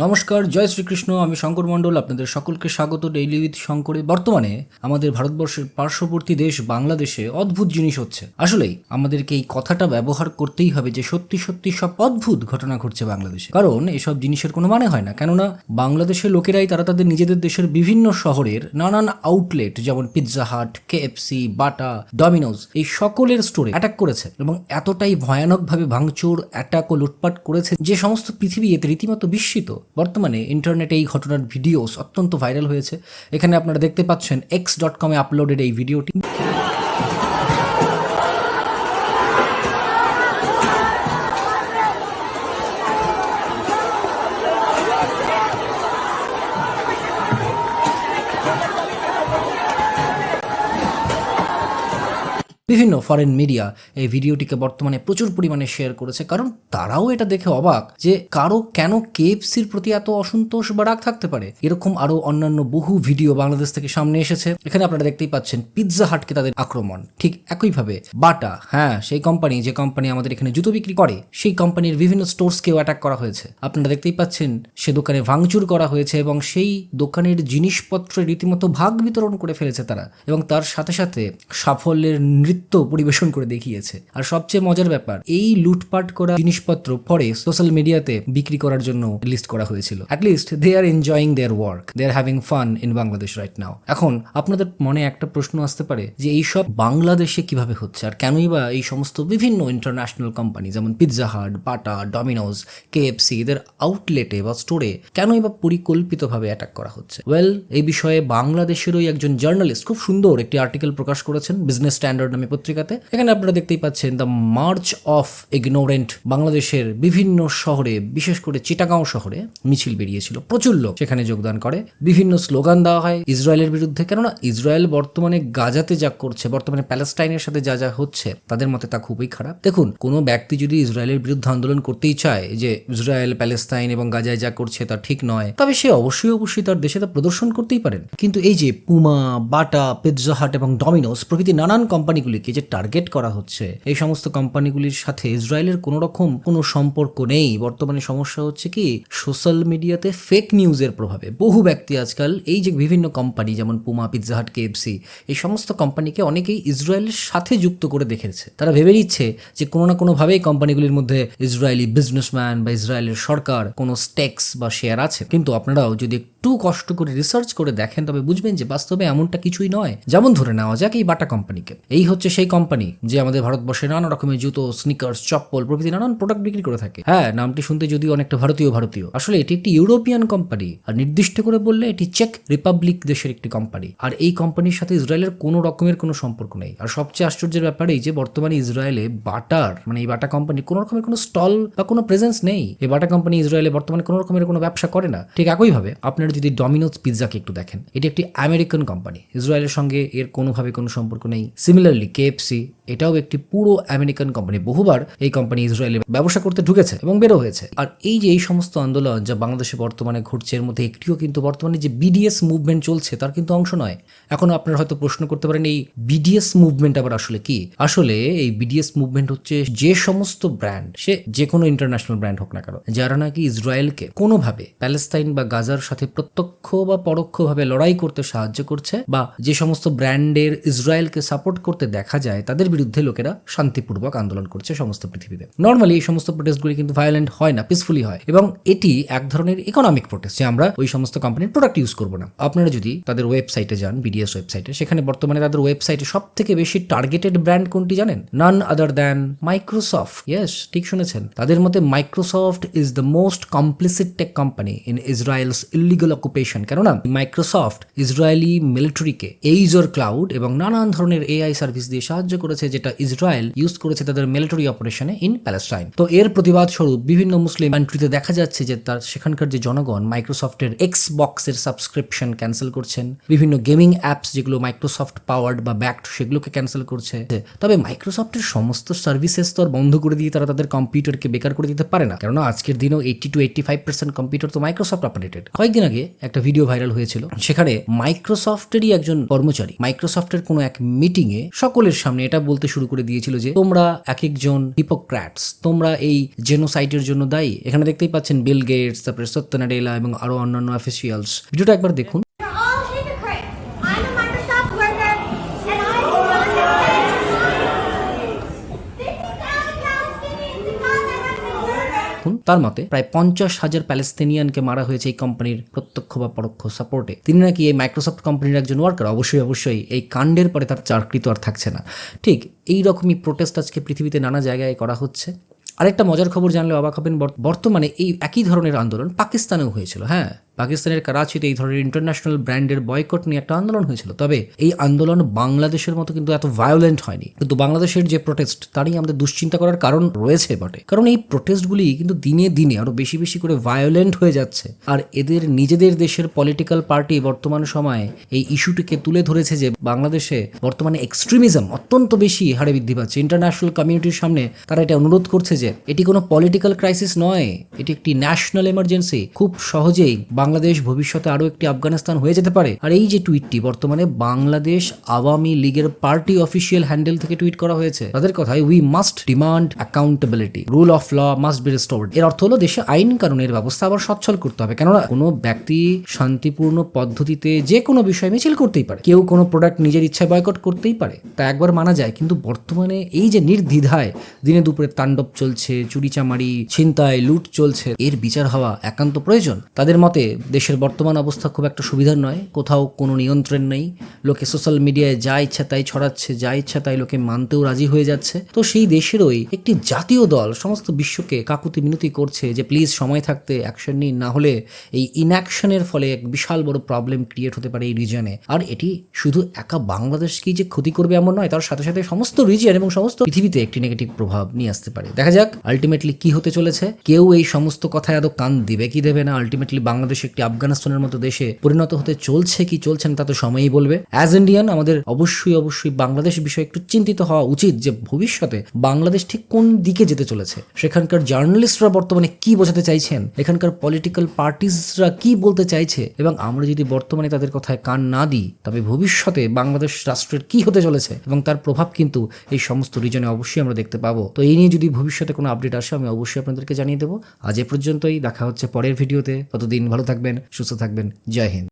নমস্কার, জয় শ্রীকৃষ্ণ, আমি শঙ্কর মণ্ডল, আপনাদের সকলকে স্বাগত ডেইলি উইথ শঙ্করে বর্তমানে আমাদের ভারতবর্ষের পার্শ্ববর্তী দেশ বাংলাদেশে অদ্ভুত জিনিস হচ্ছে। আসলেই আমাদেরকে এই কথাটা ব্যবহার করতেই হবে যে সত্যি সত্যি সব অদ্ভুত ঘটনা ঘটছে বাংলাদেশে। কারণ এসব জিনিসের কোনো মানে হয় না। কেননা বাংলাদেশের লোকেরাই তারা তাদের নিজেদের দেশের বিভিন্ন শহরের নানান আউটলেট যেমন পিৎজা হাট কেএফসি বাটা ডমিনোজ এই সকলের স্টোরে অ্যাটাক করেছে। এবং এতটাই ভয়ানকভাবে ভাঙচুর অ্যাটাক ও লুটপাট করেছে যে সমস্ত পৃথিবী এতে রীতিমতো বিস্মিত। বর্তমানে ইন্টারনেটে এই ঘটনার ভিডিওস অত্যন্ত ভাইরাল হয়েছে। এখানে আপনারা দেখতে পাচ্ছেন এক্স ডট কমে আপলোডেড এই ভিডিওটি ফরেন মিডিয়া এই ভিডিওটিকে বর্তমানে প্রচুর পরিমাণে শেয়ার করেছে। কারণ তারাও এটা দেখে অবাক যে কারও কেন কেএফসির প্রতি এত অসন্তোষ বা রাগ থাকতে পারে? এরকম আরও অন্যান্য বহু ভিডিও বাংলাদেশ থেকে সামনে এসেছে। এখানে আপনারা দেখতেই পাচ্ছেন পিৎজা হাটকে তাদের আক্রমণ। ঠিক একইভাবে বাটা হ্যাঁ সেই কোম্পানি যে কোম্পানি আমাদের এখানে জুতো বিক্রি করে, সেই কোম্পানির বিভিন্ন স্টোর্সকেও অ্যাটাক করা হয়েছে। আপনারা দেখতেই পাচ্ছেন সে দোকানে ভাঙচুর করা হয়েছে এবং সেই দোকানের জিনিসপত্র রীতিমতো ভাগ বিতরণ করে ফেলেছে তারা। এবং তার সাথে সাথে সাফল্যের নৃত্য পরিবেশন করে দেখিয়েছে। আর সবচেয়ে মজার ব্যাপার, এই লুটপাট করা জিনিসপত্র পরে সোশ্যাল মিডিয়াতে বিক্রি করার জন্য লিস্ট করা হয়েছিল। At least they are enjoying their work they are having fun in Bangladesh right now এখন, আপনাদের মনে একটা প্রশ্ন আসতে পারে যে এইসব বাংলাদেশে কীভাবে হচ্ছে? আর কেনই বা এই সমস্ত বিভিন্ন ইন্টারন্যাশনাল কোম্পানি যেমন পিৎজা হাট বাটা ডমিনোজ কেএফসি এদের আউটলেটে বা স্টোরে কেনই বা পরিকল্পিতভাবে অ্যাটাক করা হচ্ছে? ওয়েল এই বিষয়ে বাংলাদেশেরই একজন জার্নালিস্ট খুব সুন্দর একটি আর্টিকেল প্রকাশ করেছেন বিজনেস স্ট্যান্ডার্ড নামে পত্রিকাতে এখানে আপনারা দেখতেই পাচ্ছেন দ্য মার্চ অফ ইগনোরেন্ট বাংলাদেশের বিভিন্ন শহরে, বিশেষ করে চিটাগাঁও শহরে মিছিল বেরিয়েছিল। প্রচুর লোক সেখানে যোগদান করে। বিভিন্ন স্লোগান দেওয়া হয় ইসরায়েলের বিরুদ্ধে। কেননা ইসরায়েল বর্তমানে গাজাতে যা করছে, বর্তমানে প্যালেস্টাইনের সাথে যা যা হচ্ছে, তাদের মতে তা খুবই খারাপ। দেখুন, কোনো ব্যক্তি যদি ইসরায়েলের বিরুদ্ধে আন্দোলন করতেই চায় যে ইসরায়েল প্যালেস্তাইন এবং গাজায় যা করছে তা ঠিক নয়, তবে সে অবশ্যই অবশ্যই তার দেশে তা প্রদর্শন করতেই পারেন। কিন্তু এই যে পুমা, বাটা পিৎজা হাট এবং ডমিনোস প্রভৃতি নানান কোম্পানিগুলিকে যে টার্গেট করা হচ্ছে। এই সমস্ত কোম্পানিগুলির সাথে ইসরায়েলের কোনো রকম কোনো সম্পর্ক নেই। বর্তমানে সমস্যা হচ্ছে কি সোশ্যাল মিডিয়াতে ফেক নিউজের প্রভাবে বহু ব্যক্তি আজকাল এই যে বিভিন্ন কোম্পানি যেমন পুমা পিৎজা হাট কেএফসি এই সমস্ত কোম্পানিকে অনেকেই ইসরায়েলের সাথে যুক্ত করে দেখেছে। তারা ভেবে নিচ্ছে যে কোনো না কোনোভাবেই কোম্পানিগুলির মধ্যে ইসরায়েলি বিজনেসম্যান বা ইসরায়েলের সরকার কোনো স্টেক্স বা শেয়ার আছে। কিন্তু আপনারাও যদি একটু কষ্ট করে রিসার্চ করে দেখেন, তবে বুঝবেন যে বাস্তবে এমনটা কিছুই নয়। যেমন ধরে নেওয়া যাক এই বাটা কোম্পানিকে। এই হচ্ছে সেই কোম্পানি যে আমাদের ভারতবর্ষে নানা রকমের জুতো স্নিকার্স চপ্পল প্রভৃতি নানান প্রোডাক্ট বিক্রি করে থাকে। হ্যাঁ নামটি শুনতে যদিও অনেকটা ভারতীয় ভারতীয়। আসলে এটি একটি ইউরোপিয়ান কোম্পানি আর নির্দিষ্ট করে বললে এটি চেক রিপাবলিক দেশের একটি কোম্পানি আর এই কোম্পানির সাথে ইসরায়েলের কোনো রকমের কোনো সম্পর্ক নেই। আর সবচেয়ে আশ্চর্যের ব্যাপার এই যে, বর্তমানে ইসরায়েলে বাটার মানে এই বাটা কোম্পানি কোনো রকমের কোনো স্টল বা কোনো প্রেজেন্স নেই। এই বাটা কোম্পানি ইসরায়েলে বর্তমানে কোনো রকমের কোনো ব্যবসা করে না। ঠিক একইভাবে আপনারা যদি ডমিনোজ পিৎজাকে একটু দেখেন, এটি একটি আমেরিকান কোম্পানি ইসরায়েলের সঙ্গে এর কোনোভাবে কোনো সম্পর্ক নেই। সিমিলারলি কেএফসি এটাও একটি পুরো আমেরিকান কোম্পানি বহুবার এই কোম্পানি ইসরায়েলে ব্যবসা করতে ঢুকেছে এবং বেরো হয়েছে। আর এই যে এই সমস্ত আন্দোলন যা বাংলাদেশে বর্তমানে ঘটছে, এর মধ্যে একটিও কিন্তু বর্তমানে যে বিডিএস মুভমেন্ট চলছে, তার কিন্তু অংশ নয়। এখন আপনারা হয়তো প্রশ্ন করতে পারেন, এই বিডিএস মুভমেন্ট আবার আসলে কি? আসলে এই বিডিএস মুভমেন্ট হচ্ছে যে সমস্ত ব্র্যান্ড সে যে কোনো ইন্টারন্যাশনাল ব্র্যান্ড হোক না কেন, যারা নাকি ইসরায়েলকে কোনোভাবে প্যালেস্তাইন বা গাজার সাথে প্রত্যক্ষ বা পরোক্ষভাবে লড়াই করতে সাহায্য করছে বা যে সমস্ত ব্র্যান্ডের ইসরায়েলকে সাপোর্ট করতে দেখা যায়, তাদের বিরুদ্ধে লোকেরা শান্তিপূর্বক আন্দোলন করছে সমস্ত পৃথিবীতে। নর্মালি এই সমস্ত প্রোটেস্টগুলি কিন্তু ভায়োলেন্ট হয় না পিসফুলি হয়। এবং এটি এক ধরনের ইকোনমিক প্রোটেস্ট যে আমরা ওই সমস্ত কোম্পানির প্রোডাক্ট ইউজ করব না। আপনারা যদি তাদের ওয়েবসাইটে যান বিডিএস ওয়েবসাইটে সেখানে বর্তমানে তাদের ওয়েবসাইটে সব থেকে বেশি টার্গেটেড ব্র্যান্ড কোনটি জানেন? None other than Microsoft yes ঠিক শুনেছেন। তাদের মতে Microsoft is the most complicit tech company in Israel's illegal occupation কেননা মাইক্রোসফট ইসরায়েলি মিলিটারিকে এইজর ক্লাউড এবং নানান ধরনের এআই সার্ভিস দিয়ে সাহায্য করেছে যেটা ইসরায়েল ইউজ করেছে তাদের মিলিটারি অপারেশনে ইন প্যালেস্টাইন। তো এর প্রতিবাদ স্বরূপ বিভিন্ন মুসলিম কান্ট্রিতে দেখা যাচ্ছে যে তার সেখানকার যে জনগণ মাইক্রোসফটের এক্স বক্সের সাবস্ক্রিপশন ক্যান্সেল করছেন। বিভিন্ন গেমিং অ্যাপস যেগুলো মাইক্রোসফট পাওয়ার্ড বা ব্যাকড সেগুলোকে ক্যান্সেল করছে। তবে মাইক্রোসফটের সমস্ত সার্ভিসেস তো বন্ধ করে দিয়ে তারা তাদের কম্পিউটারকে বেকার করে দিতে পারে না। কেননা আজকের দিনেও eighty to eighty five percent computer তো মাইক্রোসফট অপারেটেড কয়েকদিন আগে একটা ভিডিও ভাইরাল হয়েছিল, সেখানে মাইক্রোসফটেরই একজন কর্মচারী মাইক্রোসফটের কোনো এক মিটিংয়ে সকলের সামনে এটা বলতে বলতে শুরু করে দিয়েছিল যে, তোমরা এক একজন হিপোক্র্যাটস তোমরা এই জেনোসাইটের জন্য দায়ী। এখানে দেখতেই পাচ্ছেন বিল গেটস তারপরে সত্যনাডেলা এবং আরও অন্যান্য অফিসিয়ালস ভিডিওটা একবার দেখুন। দেখুন। তার মতে, প্রায় পঞ্চাশ হাজার প্যালেস্তিনিয়ানকে মারা হয়েছে এই কোম্পানির প্রত্যক্ষ বা পরোক্ষ সাপোর্টে। তিনি নাকি এই মাইক্রোসফট কোম্পানির একজন ওয়ার্কার অবশ্যই অবশ্যই। এই কাণ্ডের পরে তার চাকরি তো আর থাকছে না। ঠিক এই রকমই প্রোটেস্ট আজকে পৃথিবীতে নানা জায়গায় করা হচ্ছে। আরেকটা মজার খবর জানলে অবাক হবেন। বর- বর্তমানে এই একই ধরনের আন্দোলন পাকিস্তানেও হয়েছিল হ্যাঁ। পাকিস্তানের করাচিতে এই ধরনের ইন্টারন্যাশনাল ব্র্যান্ডের বয়কট নিয়ে একটা আন্দোলন হয়েছিল। তবে এই আন্দোলন বাংলাদেশের মতো কিন্তু এত ভায়োলেন্ট হয়নি। কিন্তু বাংলাদেশের যে প্রোটেস্ট তারই আমাদের দুশ্চিন্তা করার কারণ রয়েছে বটে। কারণ এই প্রোটেস্টগুলি কিন্তু দিনে দিনে আরও বেশি বেশি করে ভায়োলেন্ট হয়ে যাচ্ছে। আর এদের নিজেদের দেশের পলিটিক্যাল পার্টি বর্তমান সময়ে এই ইস্যুটিকে তুলে ধরেছে যে বাংলাদেশে বর্তমানে এক্সট্রিমিজম অত্যন্ত বেশি হারে বৃদ্ধি পাচ্ছে। ইন্টারন্যাশনাল কমিউনিটির সামনে তারা এটা অনুরোধ করছে যে, এটি কোনো পলিটিক্যাল ক্রাইসিস নয়, এটি একটি ন্যাশনাল এমার্জেন্সি খুব সহজেই বাংলাদেশ ভবিষ্যতে আরও একটি আফগানিস্তান হয়ে যেতে পারে? আর এই যে টুইটটি, বর্তমানে বাংলাদেশ আওয়ামী লীগের পার্টি অফিসিয়াল হ্যান্ডেল থেকে টুইট করা হয়েছে। তাদের কথায় we must demand accountability rule of law must be restored এর অর্থ হলো, দেশে আইন কানুনের ব্যবস্থা আবার সচ্ছল করতে হবে। কেননা, কোনো ব্যক্তি শান্তিপূর্ণ পদ্ধতিতে যে কোনো বিষয় মিছিল করতেই পারে। কেউ কোনো প্রোডাক্ট নিজের ইচ্ছায় বয়কট করতেই পারে। তা একবার মানা যায়। কিন্তু বর্তমানে এই যে নির্দ্বিধায় দিনে দুপুরে তাণ্ডব চলছে, চুরিচামারি, ছিনতাই, লুট চলছে, এর বিচার হওয়া একান্ত প্রয়োজন। তাদের মতে দেশের বর্তমান অবস্থা খুব একটা সুবিধার নয়। কোথাও কোনো নিয়ন্ত্রণ নেই। লোকে সোশ্যাল মিডিয়ায় যা ইচ্ছা তাই ছড়াচ্ছে, যা ইচ্ছা তাই লোকে মানতেও রাজি হয়ে যাচ্ছে। তো সেই দেশেরই একটি জাতীয় দল সমস্ত বিশ্বকে কাকুতি মিনতি করছে যে, প্লিজ সময় থাকতে অ্যাকশন নিন। না হলে এই ইনঅ্যাকশনের ফলে এক বিশাল বড় প্রবলেম ক্রিয়েট হতে পারে এই রিজনে আর এটি শুধু একা বাংলাদেশকেই যে ক্ষতি করবে এমন নয়, তার সাথে সাথে সমস্ত রিজিয়ন এবং সমস্ত পৃথিবীতে একটি নেগেটিভ প্রভাব নিয়ে আসতে পারে। দেখা যাক আলটিমেটলি কি হতে চলেছে। কেউ এই সমস্ত কথায় আদৌ কান দিবে, কি দেবে না? আলটিমেটলি বাংলাদেশ একটি আফগানিস্তানের মতো দেশে পরিণত হতে চলছে কি চলছে না তা তো সময়ই বলবে। অ্যাজ ইন্ডিয়ান আমাদের অবশ্যই অবশ্যই বাংলাদেশ বিষয়ে একটু চিন্তিত হওয়া উচিত যে ভবিষ্যতে বাংলাদেশ ঠিক কোন দিকে যেতে চলেছে। সেখানকার জার্নালিস্টরা বর্তমানে কি বোঝাতে চাইছেন? এখানকার পলিটিক্যাল পার্টিসরা কি বলতে চাইছে? এবং আমরা যদি বর্তমানে তাদের কথায় কান না দিই, তবে ভবিষ্যতে বাংলাদেশ রাষ্ট্রের কি হতে চলেছে? এবং তার প্রভাব কিন্তু এই সমস্ত রিজনে অবশ্যই আমরা দেখতে পাবো। তো এই নিয়ে যদি ভবিষ্যতে কোনো আপডেট আসে, আমি অবশ্যই আপনাদেরকে জানিয়ে দেবো। আজ এ পর্যন্তই, দেখা হচ্ছে পরের ভিডিওতে ততদিন ভালো থাকবেন সুস্থ থাকবেন। জয় হিন্দ।